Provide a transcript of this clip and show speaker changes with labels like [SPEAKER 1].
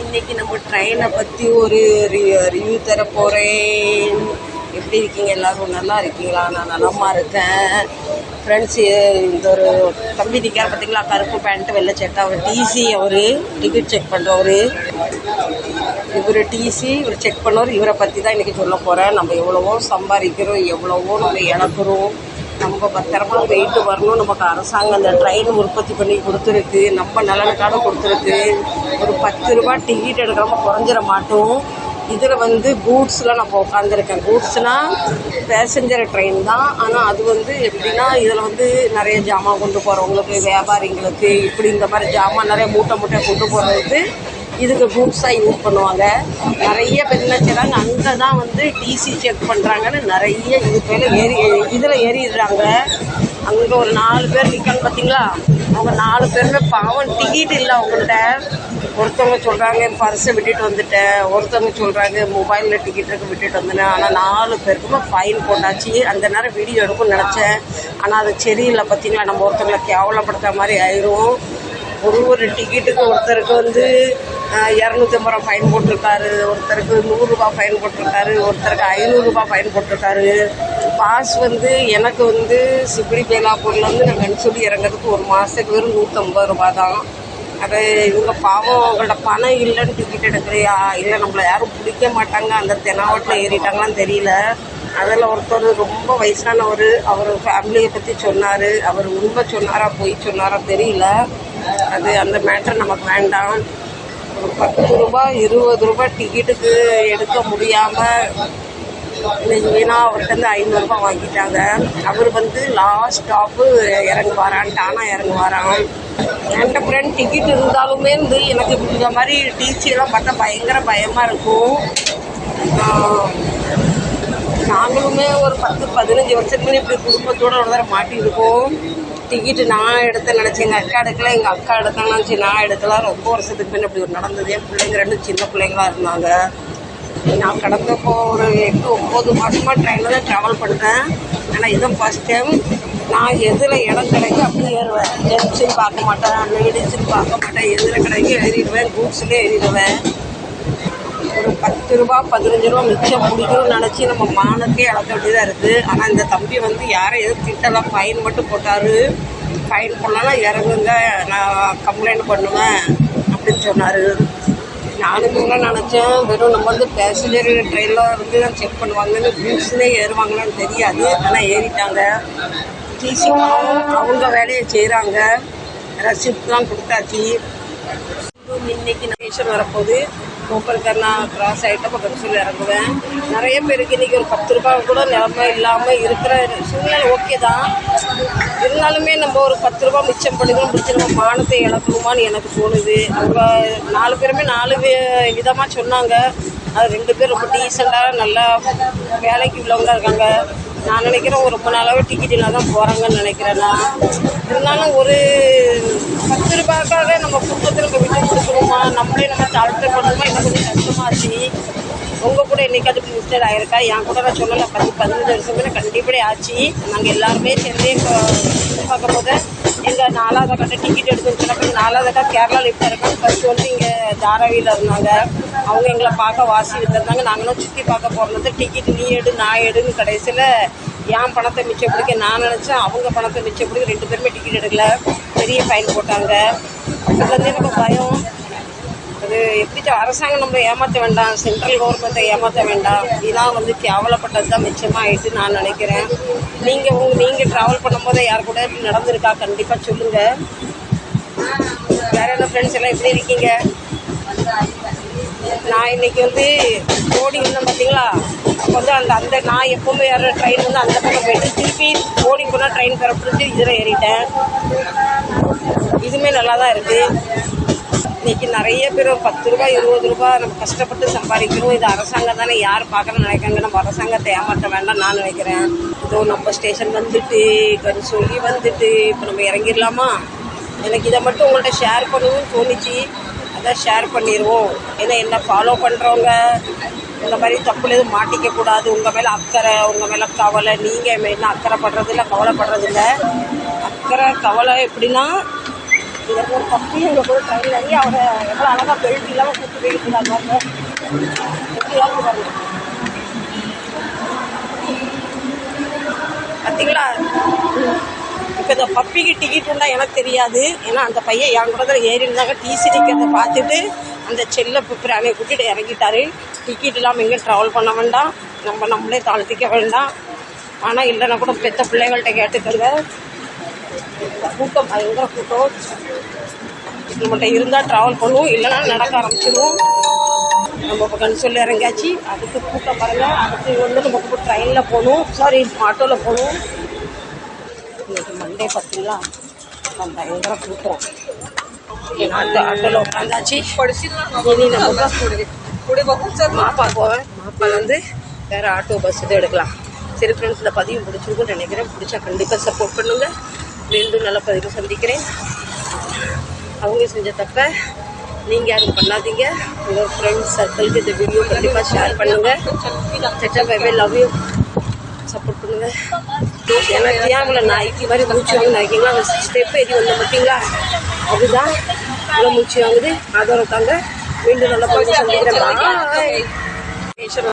[SPEAKER 1] இன்னைக்கு நம்ம ட்ரெயினை பற்றி ஒரு ரிவ்யூ தர போகிறேன் எப்படி இருக்கீங்க எல்லோரும்? நல்லா இருக்கீங்களா? நான் நலமாக இருக்கேன். ஃப்ரெண்ட்ஸ் இந்த ஒரு தம்பி நிற்கார் பார்த்தீங்களா கருப்பு பேண்ட்டு வெள்ளை சட்டை. அவர் டிசி அவர் டிக்கெட் செக் பண்ணுறவர் இவர் டிசி இவர் செக் பண்ணவர். இவரை பற்றி தான் இன்றைக்கி சொல்ல போகிறேன் நம்ம எவ்வளவோ சம்பாதிக்கிறோம் எவ்வளவோ நம்ம இழக்கிறோம். நம்ம பத்திரமா போயிட்டு வரணும். நமக்கு அரசாங்கம் அந்த ட்ரெயின் உற்பத்தி பண்ணி கொடுத்துருக்கு. நம்ம நலனுக்காக கொடுத்துருக்கு. ஒரு பத்து ரூபா டிக்கெட் எடுக்காம குறைஞ்சிட மாட்டோம். இதில் வந்து கூட்ஸில் நம்ம உட்காந்துருக்கேன் கூட்ஸ்னால் பேசஞ்சர் ட்ரெயின் தான். ஆனால் அது வந்து எப்படின்னா இதில் வந்து நிறைய ஜாமான் கொண்டு போகிறவங்களுக்கு வியாபாரிங்களுக்கு இப்படி இந்த மாதிரி ஜாமான் நிறைய மூட்டை மூட்டை கொண்டு போகிறதுக்கு இதுக்கு குரூப்ஸாக யூஸ் பண்ணுவாங்க. நிறைய பேர் என்ன செய்கிறாங்க அங்கே தான் வந்து டிசி செக் பண்ணுறாங்கன்னு நிறைய இது பேர் ஏறி இதில் ஏறிடுறாங்க. அங்கே ஒரு நாலு பேர் நிற்காங்க பார்த்தீங்களா அவங்க நாலு பேருமே பாவம் டிக்கெட் இல்லை அவங்கள்ட்ட. ஒருத்தவங்க சொல்கிறாங்க பர்ஸை விட்டுட்டு வந்துட்டேன் ஒருத்தவங்க சொல்கிறாங்க மொபைலில் டிக்கெட் இருக்கு விட்டுட்டு வந்தேன் ஆனால் நாலு பேருக்குமே ஃபைன் போட்டாச்சு. அந்த நேரம் வீடியோ எடுக்கும் நினச்சேன். ஆனால் அது சரியில்லை பார்த்தீங்களா நம்ம ஒருத்தவங்களை கேவலப்படுத்துற மாதிரி ஆயிரும். ஒரு ஒரு டிக்கெட்டுக்கு ஒருத்தருக்கு வந்து இரநூத்தி ஐம்பது ரூபா ஃபைன் போட்டிருக்காரு. ஒருத்தருக்கு நூறுரூபா ஃபைன் போட்டிருக்காரு. ஒருத்தருக்கு ஐநூறுரூபா ஃபைன் போட்டிருக்காரு. பாஸ் வந்து எனக்கு வந்து சிப்பிடி பேலாப்பூர்லேருந்து நான் கன்சூலி இறங்குறதுக்கு ஒரு மாதத்துக்கு வெறும் நூற்றம்பது ரூபா தான். அது இவங்க பாவம் அவங்கள்ட்ட பணம் இல்லைன்னு டிக்கெட் எடுக்கிறியா இல்லை நம்மளை யாரும் பிடிக்க மாட்டாங்க. அந்த தெனாவட்டில் ஏறிட்டாங்களான்னு தெரியல. அதில் ஒருத்தர் ரொம்ப வயசானவர் அவர் ஃபேமிலியை பற்றி சொன்னார். அவர் உண்மை சொன்னாரா பொய் சொன்னாரா தெரியல. அது அந்த மேட்ரு நமக்கு வேண்டாம். ஒரு பத்து ரூபாய் இருபது ரூபாய் டிக்கெட்டுக்கு எடுக்க முடியாமல் இன்னைக்கு வீணா அவர்கிட்ட ஐநூறுரூபா வாங்கிட்டாங்க. அவர் வந்து லாஸ்ட் ஸ்டாப்பு இறங்குவாரான் டானா இறங்குவாராம். என்கிட்ட ஃப்ரெண்ட் டிக்கெட் இருந்தாலுமே வந்து எனக்கு இந்த மாதிரி டிசியெல்லாம் பார்த்தா பயங்கர பயமாக இருக்கும். நாங்களுமே ஒரு பத்து பதினஞ்சு வருஷத்துக்கு இப்படி குடும்பத்தோட ஒரு தடவை மாட்டியிருக்கோம். டிக்கெட்டு நான் எடுத்த நினச்சேன் எங்கள் அக்கா எடுக்கல எங்கள் அக்கா எடுத்தாங்கன்னு நினச்சி நான் எடுக்கல. ரொம்ப வருஷத்துக்கு பின்ன இப்படி ஒரு நடந்தது. என் பிள்ளைங்க ரெண்டு சின்ன பிள்ளைங்களா இருந்தாங்க. நான் கடந்தப்போ ஒரு எட்டு ஒம்பது மாதமாக ட்ரெயினில் தான் ட்ராவல் பண்ணுறேன் ஆனால் இதுவும் ஃபஸ்ட் டைம் நான் எதில் இடம் கிடைக்கும் அப்படி ஏறுவேன். ஜென்ஸுன்னு பார்க்க மாட்டேன். லேடிஸுன்னு பார்க்க மாட்டேன். எதில் கிடைக்கும் ஏறிடுவேன். கூட்ஸ்லேயே ஏறிடுவேன். ஒரு பத்து ரூபா பதினஞ்சு ரூபா மிச்சம் பிடிக்கணும்னு நினச்சி நம்ம மானத்தையே இழக்க வேண்டியதாக இருக்குது ஆனால் இந்த தம்பி வந்து யாரை எதுவும் திட்டலாம்? ஃபைன் மட்டும் போட்டார். ஃபைன் போடலாம் இறங்குங்க. நான் கம்ப்ளைண்ட் பண்ணுவேன் அப்படின்னு சொன்னார். நானும் என்ன நினச்சேன் வெறும் நம்ம வந்து பேசஞ்சர் ட்ரெயினில் வந்து தான் செக் பண்ணுவாங்கன்னு கூட்ஸ்லேயே ஏறுவாங்களான்னு தெரியாது. ஆனால் ஏறிட்டாங்க. டிசி அவங்க வேலையை செய்கிறாங்க ரசிப்ட்லாம் கொடுத்தாச்சு. இன்னைக்கு நேஷன் வரப்போகுது. கோப்பல்கர்னா கிராஸ் ஆகிட்டு பக்கத்து சொல்லி இறங்குவேன். நிறைய பேருக்கு இன்றைக்கி ஒரு பத்து ரூபா கூட நிலமை இல்லாமல் இருக்கிற சூழ்நிலை ஓகே தான். இருந்தாலுமே நம்ம ஒரு பத்து ரூபா மிச்சம் பண்ணிக்கணும் பிடிச்சி நம்ம மானத்தை இழக்கணுமான்னு எனக்கு தோணுது. அவங்க நாலு பேருமே நாலு விதமாக சொன்னாங்க. அது ரெண்டு பேர் ரொம்ப டீசெண்டாக நல்லா வேலைக்கு உள்ளவங்க இருக்காங்க. நான் நினைக்கிறேன் ஒரு ரொம்ப நாளாகவே டிக்கெட் இல்லாத தான் போகிறாங்கன்னு நினைக்கிறேன் நான். இருந்தாலும் ஒரு பத்து ரூபாய்க்காக நம்ம குடும்பத்தில் நம்ம விட்டு கொடுக்கணுமா? நம்மளே நம்ம தாழ்த்து பண்ணணுமா? எனக்கு கொஞ்சம் கஷ்டமாச்சு உங்கள் கூட என்னைக்காவது இப்படி ஆகிருக்கா என் கூட நான் சொல்லலை பத்து பதினஞ்சு வருஷமே கண்டிப்பாக ஆச்சு. நாங்கள் எல்லாருமே சேர்ந்தே இப்போ பார்க்கும் போது எங்கள் நாலாவது கட்ட டிக்கெட் எடுத்து வச்சுருக்கோம் நாலாவது கட்ட கேரளாவில் இப்போ இருக்கோம் ஃபர்ஸ்ட் வந்து இங்கே தாராவியில் இருந்தாங்க. அவங்க எங்களை பார்க்க வாசி வந்திருந்தாங்க. நாங்களும் சுற்றி பார்க்க போகிறது டிக்கெட் நீ எடு நான் எடுன்னு கடைசியில் என் பணத்தை மிச்சம் பிடிக்க நான் நினச்சேன். அவங்க பணத்தை மிச்சம் பிடிக்க ரெண்டு பேருமே டிக்கெட் எடுக்கல. பெரிய ஃபைன் போட்டாங்க. அதுலேருந்து எனக்கு பயம். அது எப்படி அரசாங்கம் நம்ம ஏமாற்ற வேண்டாம். சென்ட்ரல் கவர்மெண்ட்டை ஏமாற்ற வேண்டாம். இதெல்லாம் வந்து கேவலப்பட்டது தான் மிச்சமாக ஆகிட்டு நான் நினைக்கிறேன். நீங்கள் உங்க நீங்கள் ட்ராவல் பண்ணும்போது யார் கூட இப்படி நடந்திருக்கா? கண்டிப்பாக சொல்லுங்கள் வேற என்ன ஃப்ரெண்ட்ஸ் எல்லாம் எப்படி இருக்கீங்க? நான் இன்னைக்கு வந்து ஓடி இருந்தேன் பார்த்தீங்களா அப்போ வந்து அந்த அந்த நான் எப்போவுமே ஏற ட்ரெயின் வந்து அந்த பக்கம் போயிட்டு திருப்பி ஓடி போனால் ட்ரெயின் பெறப்பிடிச்சு இதில் ஏறிட்டேன். இதுவுமே நல்லா தான் இருக்குது இன்றைக்கி நிறைய பேர் பத்து ரூபாய் இருபது ரூபாய் நம்ம கஷ்டப்பட்டு சம்பாதிக்கணும் இது அரசாங்கம் தானே யார் பார்க்கணும்னு நினைக்காங்க நம்ம அரசாங்கத்தை ஏமாற்ற வேண்டாம் நான் நினைக்கிறேன். இதோ நம்ம ஸ்டேஷன் வந்துட்டு சொல்லி வந்துட்டு இப்போ நம்ம இறங்கிடலாமா? எனக்கு இதை மட்டும் உங்கள்கிட்ட ஷேர் பண்ணணும்னு தோணுச்சு. அதை ஷேர் பண்ணிடுவோம் ஏன்னா என்ன ஃபாலோ பண்ணுறவங்க இந்த மாதிரி தப்புல எதுவும் மாட்டிக்க கூடாது. உங்கள் மேலே அக்கறை உங்கள் மேலே கவலை. நீங்கள் என்ன அக்கறைப்படுறது இல்லை கவலைப்படுறது இல்லை அக்கறை கவலை எப்படின்னா இங்கே ஒரு பப்பி இங்கே போய் ட்ரெயின் நிறைய அவரை எவ்வளோ அழகாக பெல்ட் இல்லாமல் கூட்டு போயிட்டு இருக்காங்க பார்த்தீங்களா இப்போ இந்த பப்பிக்கு டிக்கெட் உண்டா எனக்கு தெரியாது. ஏன்னா அந்த பையன் என் கூட தான் ஏறி இருந்தாங்க. டிசி டிக்கெட்டை பார்த்துட்டு அந்த செல்ல பிராணியை கூட்டிட்டு இறங்கிட்டாரு. டிக்கெட் இல்லாமல் எங்கேயும் ட்ராவல் பண்ண வேண்டாம். நம்ம நம்மளே தாழ்த்திக்க வேண்டாம். ஆனால் இல்லைன்னா கூட பெத்த பிள்ளைகள்கிட்ட கேட்டுக்கோங்க கூட்டம் பயங்கர கூட்டம்? நம்மகிட்ட இருந்தால் ட்ராவல் பண்ணுவோம். இல்லைன்னா நடக்க ஆரம்பிச்சிடுவோம் நம்ம இப்போ கண் சொல்லி இறங்கியாச்சு. அதுக்கு கூட்டம் பாருங்க. அடுத்து வந்து நம்ம ட்ரெயினில் போகணும். சாரி ஆட்டோவில் போகணும். சண்டே பார்த்தீங்களா நான் பயங்கர கூட்டம். அந்த ஆட்டோவில் உட்காந்தாச்சு இனி நம்ம மாப்பா போவேன். மாப்பா வந்து வேறு ஆட்டோ பஸ் இது எடுக்கலாம். சரி ஃப்ரெண்ட்ஸ் இந்த பதிவு பிடிச்சிருக்கும்னு நினைக்கிறேன். பிடிச்சா கண்டிப்பாக சப்போர்ட் பண்ணுங்க. மீண்டும் நல்ல பதிவு சந்திக்கிறேன். அவங்க செஞ்ச தப்ப நீங்கள் யாரும் பண்ணாதீங்க. உங்கள் ஃப்ரெண்ட்ஸ் சர்க்கிளுக்கு இந்த வீடியோ கண்டிப்பாக ஷேர் பண்ணுங்கள் செட்டா பை லவ் யூ சப்போர்ட் பண்ணுங்க. எனக்கு ஏன் நாய்க்கு மாதிரி மூச்சு வாங்க நாய்க்கிங்களா அந்த ஸ்டெப் எதி வந்த பார்த்தீங்களா அதுதான் இவ்வளோ மூச்சு வாங்குது. அதோட தாங்க மீண்டும் நல்லா பார்த்து சந்திக்கிறேன்